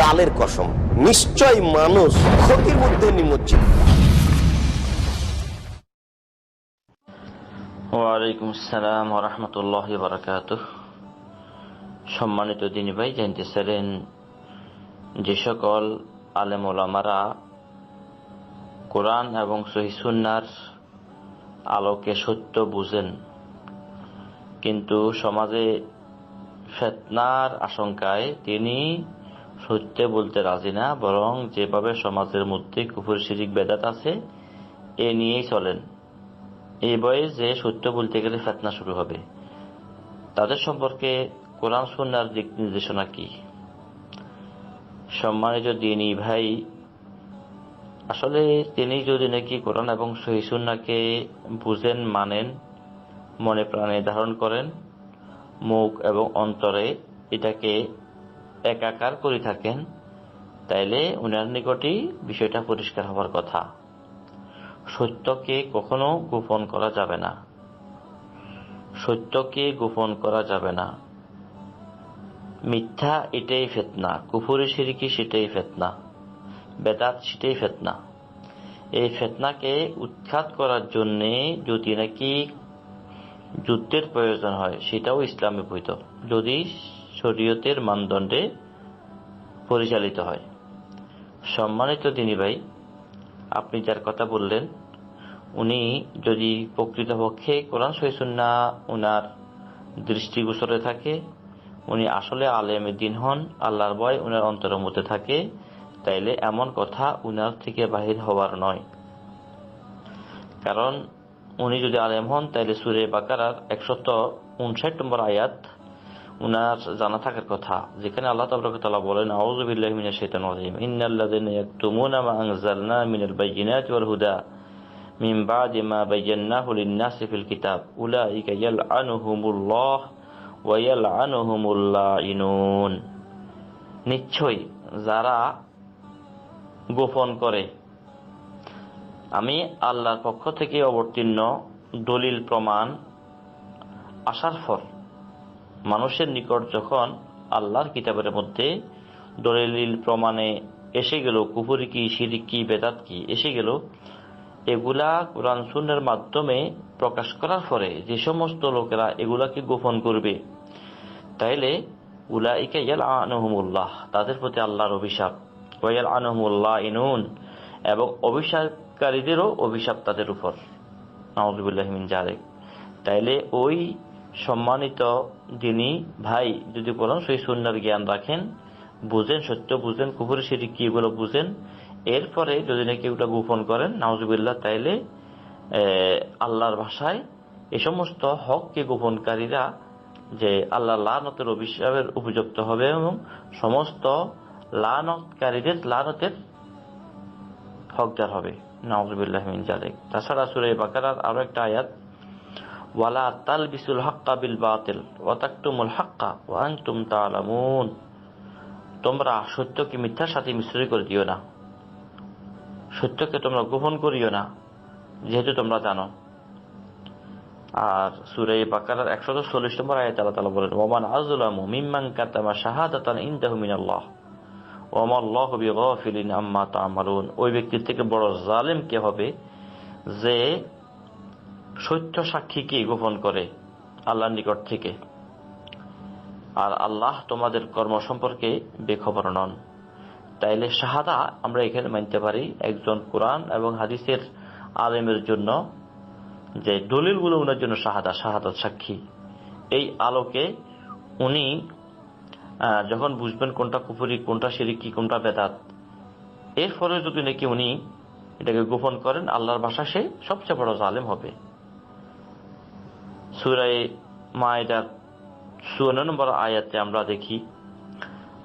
কালের কসম। নিশ্চয় মানুষ ক্ষতির মধ্যে নিমজ্জিত। ওয়ালাইকুম আসসালাম রহমতুল্লাহ বারাকাত সম্মানিত দিনী ভাই জানতেছিলেন যে সকল আলেম ওলামারা কোরআন এবং সহিসুন্নার আলোকে সত্য বুঝেন। কিন্তু সমাজে ফেতনার আশঙ্কায় তিনি সত্য বলতে রাজি না, বরং যেভাবে সমাজের মধ্যে কুফুর শিরিক, বেদাত আছে, এ নিয়েই চলেন। এই বয়স যে সত্য বলতে গেলে ফেতনা শুরু হবে। তাদের সম্পর্কে কোরআন সুন্নার দিক নির্দেশনা কি? সম্মানিত দিনী ভাই, আসলে তিনি যদি নাকি কোরআন এবং সহিসুন্নাকে বুঝেন, মানেন মনে প্রাণে ধারণ করেন, মুখ এবং অন্তরে এটাকে একাকার করে থাকেন, তাইলে উনার নিকটই বিষয়টা পরিষ্কার হওয়ার কথা। সত্যকে কখনো গোপন করা যাবে না। সত্যকে গোপন করা যাবে না। মিথ্যা এটাই ফেতনা, কুফুরি সিরিকি সেটাই ফেতনা, বেদাত সেটাই ফেতনা। এই ফেতনাকে উৎখাত করার জন্যে যদি নাকি যুদ্ধের প্রয়োজন হয়, সেটাও ইসলামে বৈধ যদি শরীয়তের মানদণ্ডে পরিচালিত হয়। সম্মানিত দিনী ভাই আপনি যার কথা বললেন, উনি যদি প্রকৃতপক্ষে কোরআন সহিসুন্না উনার দৃষ্টিগোচরে থাকে, উনি আসলে আলেমে দিন হন, আল্লাহর ভয় উনার অন্তরের মধ্যে থাকে, তাইলে এমন কথা উনার থেকে বাহির হওয়ার নয়। কারণ উনি যদি আলেম হন, তাইলে সুরে বাকারার একশত উনষাট নম্বর আয়াত উনার জানা থাকার কথা, যেখানে আল্লাহ তাবরকতাল্লাহ বলেন আউজুবিল্লাহ মিনাশ শাইতানির রাজিম। ইন্নাল্লাযীনা ইয়াকতুমুনা মা আনজালনা মিনাল বাইয়িনাতি ওয়াল হুদা মিন বাদি মা বায়্যানাহু লিন-নাসি ফিল কিতাব। উলাইকা ইয়ালআনুহুমুল্লাহ ওয়া ইয়ালআনুহুমুল লাইনুন নিশ্চয়ই যারা গোপন করে আমি আল্লাহর পক্ষ থেকে অবতীর্ণ, দলিল প্রমাণ আসার পর মানুষের নিকট যখন আল্লাহর কিতাবের মধ্যে দলিল প্রমাণে এসে গেল কুপুরি কি সিরিক কি, বেদাত কি, এসে গেল, এগুলা কোরআন সুন্নের মাধ্যমে প্রকাশ করার পরে যে সমস্ত লোকেরা এগুলাকে গোপন করবে, তাইলে উলাইকা ইয়াল আনহুমুল্লাহ তাদের প্রতি আল্লাহর অভিশাপ। ওয়াল আনহুমুল্লাহ ইনুন এবং অভিশাপকারীদেরও অভিশাপ তাদের উপর। নাউজুবিল্লাহ মিন জালেক তাইলে ওই সম্মানিত যিনি ভাই যদি কোরআন সেই সুন্নার জ্ঞান রাখেন, বুঝেন, সত্য বুঝেন কুপুরি সিরি কি এগুলো বুঝেন, এরপরে যদি নাকি ওটা গোপন করেন নাউজুবিল্লাহ তাইলে আল্লাহর ভাষায় এ সমস্ত হককে গোপনকারীরা যে আল্লাহ লানতের অভিশাপের উপযুক্ত হবে এবং সমস্ত লানতকারীদের লানতের হকদার হবে। নাউজুবিল্লাহ জালেক তাছাড়া বাকারার আরও একটা আয়াত, ওয়ালা তাল বিসুল হাক্কা বিল বাতিল হাক্কা, ওয়া আনতুম তাআলামুন। তোমরা সত্যকে মিথ্যার সাথে করে দিও না। সত্যকে তোমরা গোপন করিও না, যেহেতু তোমরা জানো। আর সুরে বাকারার একশত চল্লিশ নম্বর আয়াত আল্লাহ তাআলা বলেন ওমান আযলামু মিম্মান কাতামা শাহাদাতান ইনদাহু মিনাল্লাহ। ওমাল্লাহু বিগাফিলিন আম্মা তা'মালুন। ওই ব্যক্তির থেকে বড় জালেম কে হবে? যে সত্য সাক্ষীকে গোপন করে আল্লাহর নিকট থেকে? আর আল্লাহ তোমাদের কর্ম সম্পর্কে বেখবর নন। তাইলে শাহাদা আমরা এখানে মানতে পারি একজন কোরআন এবং হাদিসের আলেমের জন্য যে দলিলগুলো ওনার জন্য শাহাদা, শাহাদাত সাক্ষী। এই আলোকে উনি যখন বুঝবেন কোনটা কুপুরি কোনটা সিরিকি কোনটা বেদাত। এর ফলে যদি নাকি উনি এটাকে গোপন করেন, আল্লাহর ভাষা সে সবচেয়ে বড় জালেম হবে। সুরাই মায়েদার চুয়ান্ন নম্বর আয়াতে আমরা দেখি,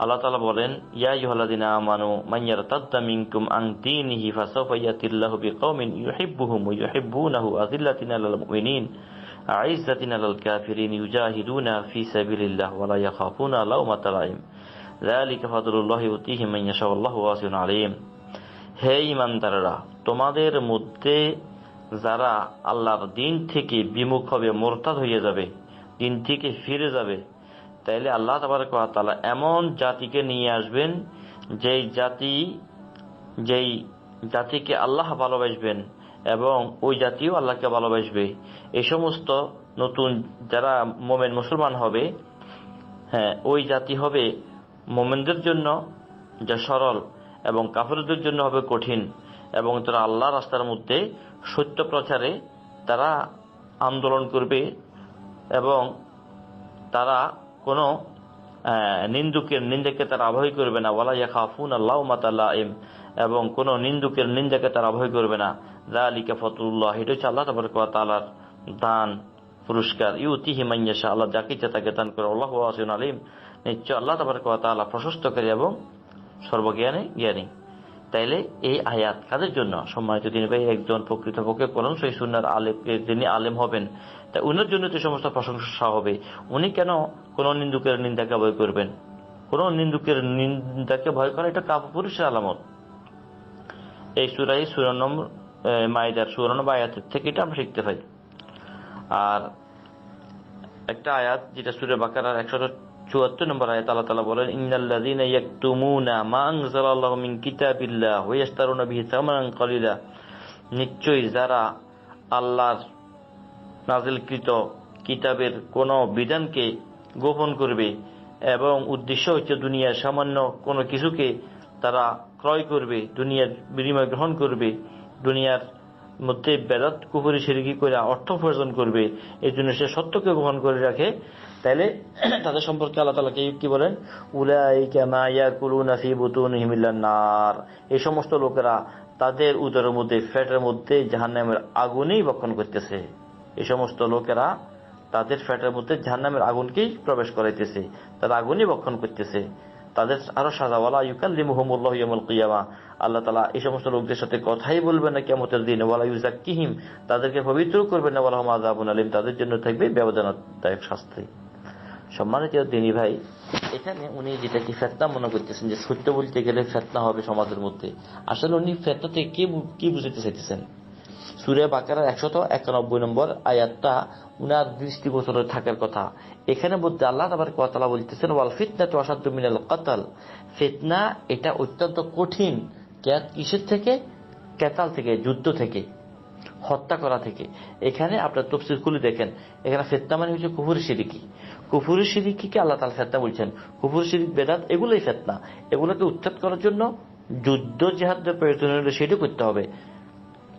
আল্লাহ তালা বলেন, ইয়া ইহলাদিনা আমানু মাইয়ার তাদ্দা মিনকুম আং দীনিহি ফাসাউফা ইয়াতিল্লাহু বিকাউমিন ইউহিব্বুহুম ইউহিব্বুনাহু আযিল্লাতিন আলাল মুমিনিন। আইজ্জাতিন আলাল কাফিরিন ইউজাহিদুনা ফি সাবিলিল্লাহ ইয়াখাফুনা লাওমাতা লাইম যালিকা ফাদলুল্লাহি ইউতিহি মান ইয়াশা ওয়াল্লাহু ওয়াসিউন আলিম। হে ইমানদাররা তোমাদের মধ্যে যারা আল্লাহর দিন থেকে বিমুখ হবে, মোরতাদ হয়ে যাবে, দিন থেকে ফিরে যাবে, তাইলে আল্লাহ তালা এমন জাতিকে নিয়ে আসবেন, যেই জাতি, যেই জাতিকে আল্লাহ ভালোবাসবেন এবং ওই জাতিও আল্লাহকে ভালোবাসবে। এই সমস্ত নতুন যারা মোমেন মুসলমান হবে হ্যাঁ ওই জাতি হবে মোমেনদের জন্য যা সরল এবং কাফেরদের জন্য হবে কঠিন এবং তারা আল্লাহ রাস্তার মধ্যে সত্য প্রচারে তারা আন্দোলন করবে এবং তারা কোনো নিন্দুকের নিন্দাকে তারা অভয় করবে না। ওয়ালা ইয়াখাফুন আল্লাহ মাতাল্লাহ এবং কোনো নিন্দুকের নিন্দাকে তারা অভয় করবে না। আলিকা ফতুল্লাহ এটা হচ্ছে আল্লাহ তাআলার দান, পুরস্কার। ইউতি হিমাইয়াশা আল্লাহ যাকে ইচ্ছা তাকে দান করে। আল্লাহ ওয়াসিন আলিম। নিশ্চয় আল্লাহ তাবরক ওয়া তাআলা প্রশস্তকারী এবং সর্বজ্ঞানী, জ্ঞানী। তাইলে এই আয়াত কাদের জন্য? সম্মানিত তিনি ভাই একজন প্রকৃতপক্ষে কোরআন সহি সুন্নার আলেম, যিনি আলেম হবেন তা উনার জন্য তো সমস্ত প্রশংসা হবে। উনি কেন কোন নিন্দুকের নিন্দাকে ভয় করবেন? কোন নিন্দুকের নিন্দাকে ভয় করা এটা কাপ পুরুষের আলামত। এই সুরাই মায়েদার সুরানম আয়াতের থেকে এটা আমরা শিখতে পাই আর একটা আয়াত যেটা সুরে বাকারার একশো চুয়াত্তর নম্বর আয়াত আল্লাহ তালা বলেন, ইন্নাল্লাযীনা ইয়াকতুমুনা মা আনজালাল্লাহু মিন কিতাবিল্লাহ ওয়া ইয়াশতারুনা বিহি সামানান কলিলা। নিশ্চয়ই যারা আল্লাহর নাজিলকৃত কিতাবের কোন বিধানকে গোপন করবে এবং উদ্দেশ্য হচ্ছে দুনিয়ার সামান্য কোনো কিছুকে তারা ক্রয় করবে, দুনিয়ার বিনিময় গ্রহণ করবে, দুনিয়ার মধ্যে বেদাত কুপুরি সিরিকি করে অর্থ উপার্জন করবে। এই জন্য সে সত্যকে গ্রহণ করে রাখে। তাইলে তাদের সম্পর্কে আল্লাহ তালা কি বলেন? নার। এই সমস্ত লোকেরা তাদের উদরের মধ্যে, ফ্যাটের মধ্যে জাহান্নামের আগুনেই বক্ষণ করতেছে। এই সমস্ত লোকেরা তাদের ফ্যাটের মধ্যে জাহান্নামের আগুনকেই প্রবেশ করাইতেছে। তারা আগুনই বক্ষণ করতেছে। তাদের আরও সাজাওয়ালা ইউকাল্লিমুহুমুল্লাহ ইয়ামুল কিয়ামা। আল্লাহ তালা এই সমস্ত লোকদের সাথে কথাই বলবেন না কেমতের দিন। ওয়ালা ইউজাক কিহিম তাদেরকে পবিত্র করবেন না। ওয়ালা আযাবুন আলিম, তাদের জন্য থাকবে ব্যবধানদায়ক শাস্তি। সম্মানিত দিনী ভাই, এখানে উনি যেটা কি ফেতনা মনে করতেছেন, যে সত্য বলতে গেলে ফেতনা হবে সমাজের মধ্যে। আসলে উনি ফেতনা থেকে কি বুঝাতে চাইতেছেন? সুরে বাকারার একশত একানব্বই নম্বর আয়াতটা উনার দৃষ্টিগোচরে থাকার কথা। এখানে বলতে আল্লাহ আবার কথা বলতেছেন, ওয়াল ফিতনা তো অসাধ্য মিনাল কাতাল। ফিতনা এটা অত্যন্ত কঠিন কিসের থেকে? কেতাল থেকে, যুদ্ধ থেকে, হত্যা করা থেকে। এখানে আপনার তফসির খুলে দেখেন। এখানে ফেতনা মানে হচ্ছে কুফুর সিরিকি। কুফুর সিরিকিকে আল্লাহ তালা ফেতনা বলছেন। কুফুর সিরিক, বেদাত, এগুলোই ফেতনা। এগুলোকে উচ্ছেদ করার জন্য যুদ্ধ জেহাদের প্রয়োজন হলে সেটি করতে হবে।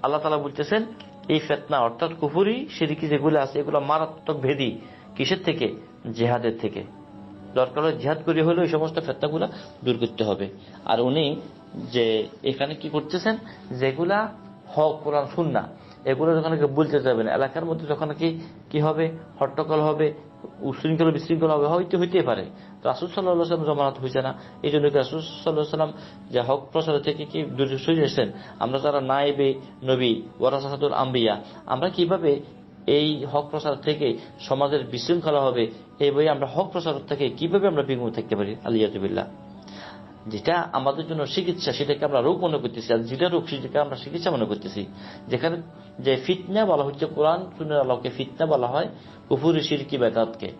আল্লাহ তালা বলতেছেন, এই ফেতনা অর্থাৎ কুফুরি, সিরিকি যেগুলো আছে, এগুলো মারাত্মক ভেদি কিসের থেকে? জেহাদের থেকে। দরকার হলে জেহাদ করে হলেও এই সমস্ত ফেতনাগুলো দূর করতে হবে। আর উনি যে এখানে কি করতেছেন, যেগুলা হক, কোরআন শুননা এগুলো যখন বলতে যাবেন, এলাকার মধ্যে যখন কি কি হবে হট্টকল হবে উশৃঙ্খল বিশৃঙ্খলা হইতে হইতে পারে। রাসুল সাল্লাহ সাল্লাম জমানত হয়েছে না। এই জন্য রাসুল সাল্লাহ সাল্লাম যে হক প্রচার থেকে কি দূরে সরে এসেছেন আমরা যারা নাইবে নবী ওয়ারাসাতুল আম্বিয়া, আমরা কীভাবে এই হক প্রচার থেকে সমাজের বিশৃঙ্খলা হবে, এই বই আমরা হক প্রচার থেকে কীভাবে আমরা বিঘ্ন থাকতে পারি? আলিয়াজবিল্লাহ যেটা আমাদের জন্য চিকিৎসা, সেটাকে আমরা রোগ মনে করতেছি। আর যেটা রোগ, সেটাকে আমরা চিকিৎসা মনে করতেছি। যেখানে যে ফিতনা বলা হচ্ছে, কোরআন শুনে আল্লাহকে ফিতনা বলা হয় কুফুরি, সিরকি, বেদাতকে।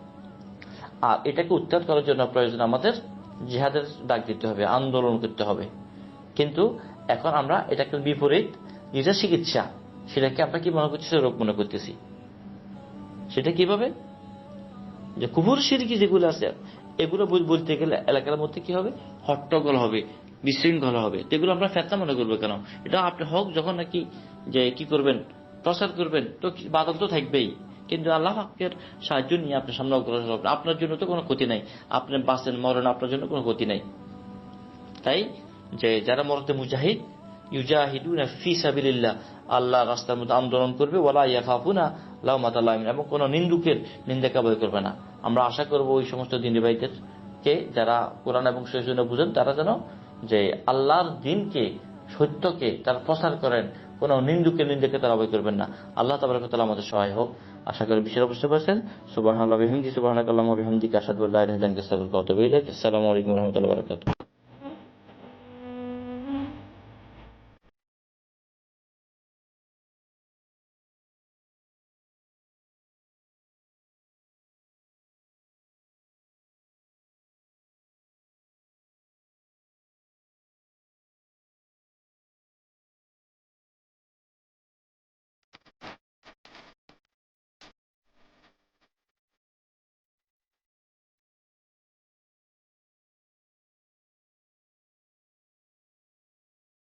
আর এটাকে উত্তর করার জন্য প্রয়োজন আমাদের জিহাদের ডাক দিতে হবে, আন্দোলন করতে হবে। কিন্তু এখন আমরা এটাকে বিপরীত, যেটা চিকিৎসা, সেটাকে আমরা কি মনে করতেছি? রোগ মনে করতেছি। সেটা কীভাবে? যে কুফুর, সিরকি যেগুলো আছে এগুলো বল- বলতে গেলে এলাকার মধ্যে কি হবে? হট্টগোল হবে, বিশৃঙ্খলা হবে। এগুলো আমরা ফেতনা মনে করব কেন? এটা আপনি হক যখন নাকি যে কি করবেন প্রচার করবেন, তো বাদক তো থাকবেই। কিন্তু আল্লাহ হকের সাহায্য নিয়ে আপনি সামনে অগ্রসর হবেন। আপনার জন্য তো কোনো ক্ষতি নাই। আপনি বাঁচেন মরণ আপনার জন্য কোনো ক্ষতি নাই। তাই যে যারা মরতে মুজাহিদ, ইউজাহিদুনা ফি সাবিলিল্লাহ, আল্লাহ রাস্তার মধ্যে আন্দোলন করবে ওলা ওয়ালা ইয়াখাফুনা লাউমাত আল্লাহিন এবং কোনো নিন্দুকের নিন্দাকে ভয় করবে না। আমরা আশা করব ওই সমস্ত দিনী ভাইদের কে যারা কোরআন এবং শৈশন্য বুঝেন, তারা যেন যে আল্লাহর দিনকে, সত্যকে তারা প্রচার করেন, কোনো নিন্দুকে নিন্দুকে তারা অবয় করবেন না। আল্লাহ তাবারকতালা আমাদের সহায় হোক। আশা করি বিষয়টা বুঝতে পারছেন সুবাহ আল্লাহ বিহামদি সুবাহ আল্লাহ বিহামদিকে আসাদুল্লাহ আসসালামু আলাইকুম রহমতুল্লাহ বারকাত